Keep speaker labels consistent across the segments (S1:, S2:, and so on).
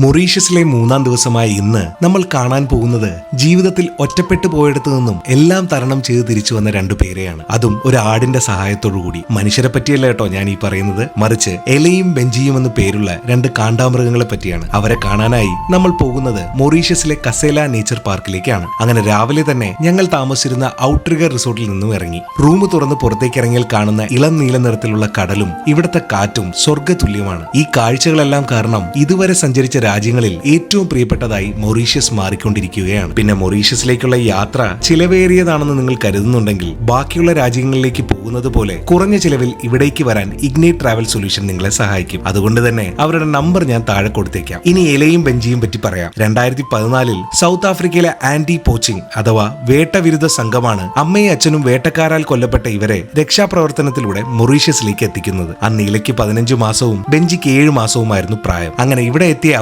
S1: മൊറീഷ്യസിലെ മൂന്നാം ദിവസമായ ഇന്ന് നമ്മൾ കാണാൻ പോകുന്നത് ജീവിതത്തിൽ ഒറ്റപ്പെട്ടു പോയിടത്തു നിന്നും എല്ലാം തരണം ചെയ്ത് തിരിച്ചു വന്ന രണ്ടു പേരെയാണ്. അതും ഒരു ആടിന്റെ കൂടി. മനുഷ്യരെ പറ്റിയല്ല കേട്ടോ ഞാൻ ഈ പറയുന്നത്. മറിച്ച് എലയും ബെഞ്ചിയും എന്ന് പേരുള്ള രണ്ട് കാണ്ടാമൃഗങ്ങളെ പറ്റിയാണ്. അവരെ കാണാനായി നമ്മൾ പോകുന്നത് മൊറീഷ്യസിലെ കസേല നേച്ചർ പാർക്കിലേക്കാണ്. അങ്ങനെ രാവിലെ തന്നെ ഞങ്ങൾ താമസിച്ചിരുന്ന ഔട്ട്രിഗർ റിസോർട്ടിൽ നിന്നും ഇറങ്ങി. റൂം തുറന്ന് പുറത്തേക്ക് ഇറങ്ങിയാൽ കാണുന്ന ഇളം നീല നിറത്തിലുള്ള കടലും ഇവിടുത്തെ കാറ്റും സ്വർഗതുല്യമാണ്. ഈ കാഴ്ചകളെല്ലാം കാരണം ഇതുവരെ സഞ്ചരിച്ച രാജ്യങ്ങളിൽ ഏറ്റവും പ്രിയപ്പെട്ടതായി മൊറീഷ്യസ് മാറിക്കൊണ്ടിരിക്കുകയാണ്. പിന്നെ മൊറീഷ്യസിലേക്കുള്ള യാത്ര ചിലവേറിയതാണെന്ന് നിങ്ങൾ കരുതുന്നുണ്ടെങ്കിൽ ബാക്കിയുള്ള രാജ്യങ്ങളിലേക്ക് പോകുന്നത് പോലെ കുറഞ്ഞ ചിലവിൽ ഇവിടേക്ക് വരാൻ ഇഗ്നേറ്റ് ട്രാവൽ സൊല്യൂഷൻ നിങ്ങളെ സഹായിക്കും. അതുകൊണ്ട് തന്നെ അവരുടെ നമ്പർ ഞാൻ താഴെ കൊടുത്തേക്കാം. ഇനി ഇലയും ബെഞ്ചിയും പറ്റി പറയാം. രണ്ടായിരത്തി പതിനാലിൽ സൗത്ത് ആഫ്രിക്കയിലെ ആന്റി പോച്ചിങ് അഥവാ വേട്ടവിരുദ്ധ സംഘമാണ് അമ്മയും അച്ഛനും വേട്ടക്കാരാൽ കൊല്ലപ്പെട്ട ഇവരെ രക്ഷാപ്രവർത്തനത്തിലൂടെ മൊറീഷ്യസിലേക്ക് എത്തിക്കുന്നത്. അന്ന് ഇലയ്ക്ക് പതിനഞ്ച് മാസവും ബെഞ്ചിക്ക് ഏഴ് മാസവുമായിരുന്നു പ്രായം. അങ്ങനെ ഇവിടെ എത്തിയ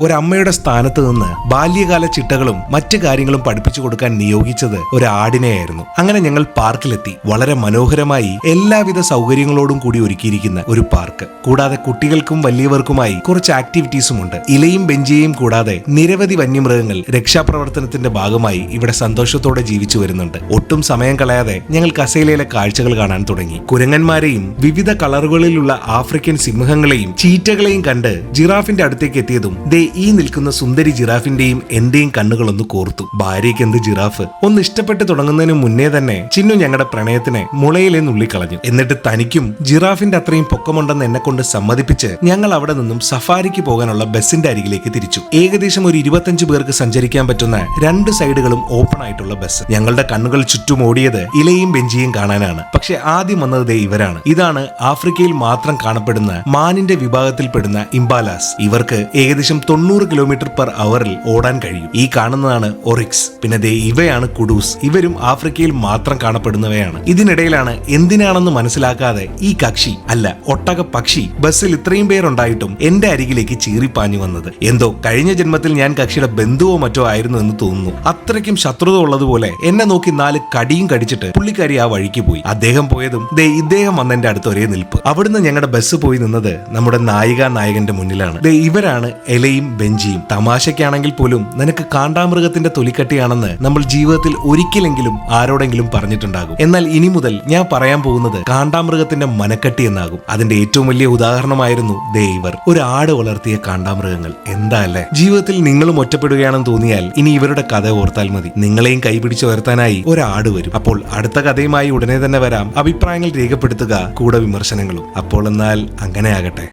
S1: ഒരു അമ്മയുടെ സ്ഥാനത്ത് നിന്ന് ബാല്യകാല ചിട്ടകളും മറ്റു കാര്യങ്ങളും പഠിപ്പിച്ചു കൊടുക്കാൻ നിയോഗിച്ചത് ഒരു ആടിനെയായിരുന്നു അങ്ങനെ ഞങ്ങൾ പാർക്കിലെത്തി. വളരെ മനോഹരമായി എല്ലാവിധ സൗകര്യങ്ങളോടും കൂടി ഒരുക്കിയിരിക്കുന്ന ഒരു പാർക്ക്. കൂടാതെ കുട്ടികൾക്കും വലിയവർക്കുമായി കുറച്ച് ആക്ടിവിറ്റീസും ഉണ്ട്. ഇലയും ബെഞ്ചിയെയും കൂടാതെ നിരവധി വന്യമൃഗങ്ങൾ രക്ഷാപ്രവർത്തനത്തിന്റെ ഭാഗമായി ഇവിടെ സന്തോഷത്തോടെ ജീവിച്ചു വരുന്നുണ്ട്. ഒട്ടും സമയം കളയാതെ ഞങ്ങൾ കസേലയിലെ കാഴ്ചകൾ കാണാൻ തുടങ്ങി. കുരങ്ങന്മാരെയും വിവിധ കളറുകളിലുള്ള ആഫ്രിക്കൻ സിംഹങ്ങളെയും ചീറ്റകളെയും കണ്ട് ജിറാഫിന്റെ അടുത്തേക്ക് എത്തിയതും ദേ ഈ നിൽക്കുന്ന സുന്ദരി ജിറാഫിന്റെയും എന്റെയും കണ്ണുകളൊന്ന് കോർത്തു. ഭാര്യയ്ക്ക് എന്ത് ജിറാഫ്? ഒന്ന് ഇഷ്ടപ്പെട്ട് തുടങ്ങുന്നതിന് മുന്നേ തന്നെ ചിന്നു ഞങ്ങളുടെ പ്രണയത്തിനെ മുളയിലെ നുള്ളിക്കളഞ്ഞു. എന്നിട്ട് തനിക്കും ജിറാഫിന്റെ അത്രയും പൊക്കമുണ്ടെന്ന് എന്നെ കൊണ്ട് സമ്മതിപ്പിച്ച് ഞങ്ങൾ അവിടെ നിന്നും സഫാരിക്ക് പോകാനുള്ള ബസിന്റെ അരികിലേക്ക് തിരിച്ചു. ഏകദേശം ഒരു ഇരുപത്തഞ്ച് പേർക്ക് സഞ്ചരിക്കാൻ പറ്റുന്ന രണ്ട് സൈഡുകളും ഓപ്പൺ ആയിട്ടുള്ള ബസ് ഞങ്ങളുടെ കണ്ണുകൾ ചുറ്റും ഓടിയത് ഇലയും ബെഞ്ചിയും കാണാനാണ്. പക്ഷെ ആദ്യം വന്നത് ഇവരാണ്. ഇതാണ് ആഫ്രിക്കയിൽ മാത്രം കാണപ്പെടുന്ന മാനിന്റെ വിഭാഗത്തിൽപ്പെടുന്ന ഇംബാലാസ്. ഇവർക്ക് ഏകദേശം തൊണ്ണൂറ് കിലോമീറ്റർ പെർ അവറിൽ ഓടാൻ കഴിയും. ഈ കാണുന്നതാണ് ഒറിക്സ്. പിന്നെ ദേ ഇവയാണ് കുഡൂസ്. ഇവരും ആഫ്രിക്കയിൽ മാത്രം കാണപ്പെടുന്നവയാണ്. ഇതിനിടയിലാണ് എന്തിനാണെന്ന് മനസ്സിലാക്കാതെ ഈ കക്ഷി അല്ല ഒട്ടക പക്ഷി ബസ്സിൽ ഇത്രയും പേരുണ്ടായിട്ടും എന്റെ അരികിലേക്ക് ചീറിപ്പാഞ്ഞു വന്നത്. എന്തോ കഴിഞ്ഞ ജന്മത്തിൽ ഞാൻ കക്ഷിയുടെ ബന്ധുവോ മറ്റോ ആയിരുന്നു എന്ന് തോന്നുന്നു. അത്രയ്ക്കും ശത്രുത ഉള്ളതുപോലെ എന്നെ നോക്കി നാല് കടിയും കടിച്ചിട്ട് പുള്ളിക്കാരി ആ വഴിക്ക് പോയി. അദ്ദേഹം പോയതും ദേ ഇദ്ദേഹം വന്നെന്റെ അടുത്ത് ഒരേ നിൽപ്പ്. അവിടുന്ന് ഞങ്ങളുടെ ബസ് പോയി നിന്നത് നമ്മുടെ നായിക നായകന്റെ മുന്നിലാണ്. ദേ ഇവരാണ് എലയും ബെഞ്ചിയും. തമാശയ്ക്കാണെങ്കിൽ പോലും നിനക്ക് കാണ്ടാമൃഗത്തിന്റെ തൊലിക്കട്ടിയാണെന്ന് നമ്മൾ ജീവിതത്തിൽ ഒരിക്കലെങ്കിലും ആരോടെങ്കിലും പറഞ്ഞിട്ടുണ്ടാകും. എന്നാൽ ഇനി മുതൽ ഞാൻ പറയാൻ പോകുന്നത് കാണ്ടാമൃഗത്തിന്റെ മനക്കട്ടി എന്നാകും. അതിന്റെ ഏറ്റവും വലിയ ഉദാഹരണമായിരുന്നു ദേ ഇവർ ഒരു ആട് വളർത്തിയ കാണ്ടാമൃഗങ്ങൾ. എന്താ അല്ലേ? ജീവിതത്തിൽ നിങ്ങളും ഒറ്റപ്പെടുകയാണെന്ന് തോന്നിയാൽ ഇനി ഇവരുടെ കഥ ഓർത്താൽ മതി. നിങ്ങളെയും കൈപിടിച്ച് ഉയർത്താനായി ഒരാട് വരും. അപ്പോൾ അടുത്ത കഥയുമായി ഉടനെ തന്നെ വരാം. അഭിപ്രായങ്ങൾ രേഖപ്പെടുത്തുക കൂടെ വിമർശനങ്ങളും. അപ്പോൾ എന്നാൽ അങ്ങനെ ആകട്ടെ